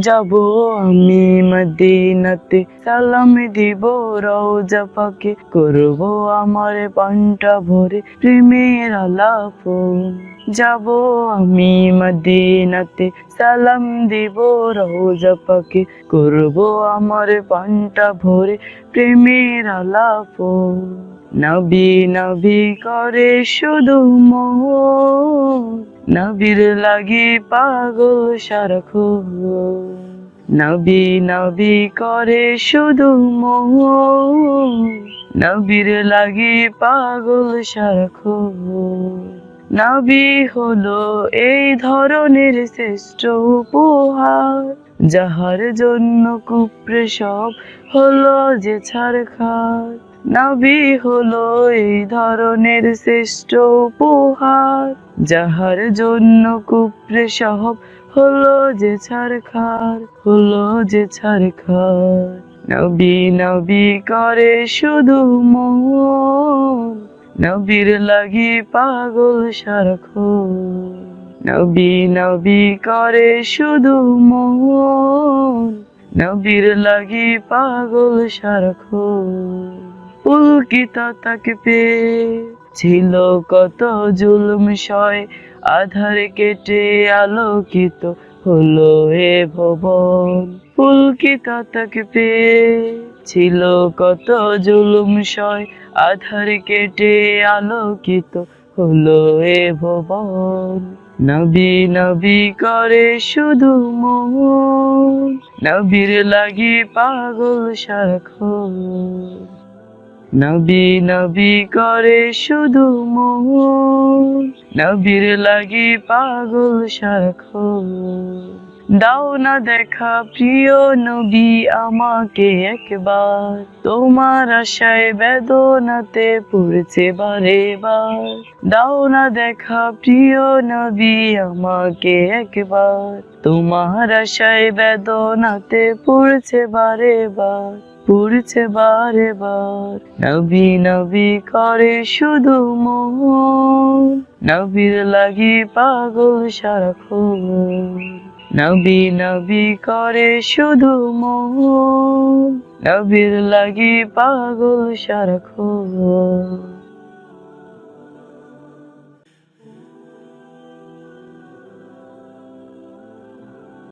যাব আমি মদিনাতে। সালাম দিব, রওজা পাকে। করব আমার পান্টা ভরে প্রেমের আলাপ। যাব আমি মদিনাতে। সালাম দিব, রওজা পাকে। করব আমার পান্টা ভরে প্রেমের আলাপ। নবী নবী করে শুধু মোহ নবীর লাগি পাগল সারখো। নবী নবী করে শুধু মোহ। নবীর লাগি পাগল সারখো। নবী হলো এই ধরনের শ্রেষ্ঠ উপহার। যাহার জন্য কুপ্রে সব হলো যে ছাড় খার নবী হলো এই ধরনের শ্রেষ্ঠ উপহার। যাহার জন্য কুপ্রে সব হলো যে ছাড় খার হলো যে ছাড় খার নবী নবী করে শুধু মন, নবীর লাগি পাগল সারখো নবী নবী করে শুধু মন, নবীর লাগি পাগল সারখো পুলকিত তাকে পেয়ে ছিল কত জুলুম সয়, আধার কেটে আলোকিত হলো এ ভবন। পুলকিত তাকে পেয়ে ছিল কত জুলুম সয়, আধার কেটে আলোকিত হলো এ ভবন। নবী নবী করে শুধু মোহন, নবীর লাগি পাগল সারাক্ষণ নবী নবী করে শুধু নবীর লাগি পাগল সারাক্ষণ দাও না দেখা প্রিয় নবী আমাকে একবার। তোমার আশায় বেদনাতে পড়ছে বারে বার। দাও না দেখা প্রিয় নবী আমাকে একবার। তোমার আশায় বেদনাতে পড়ছে বারে বার। পড়ছে বারে বার। নবী নবী করে শুধু মোহন নবীর লাগি পাগল সারাক্ষণ নবী নবী করে শুধু মোহন নবীর লাগি পাগল সারাক্ষণ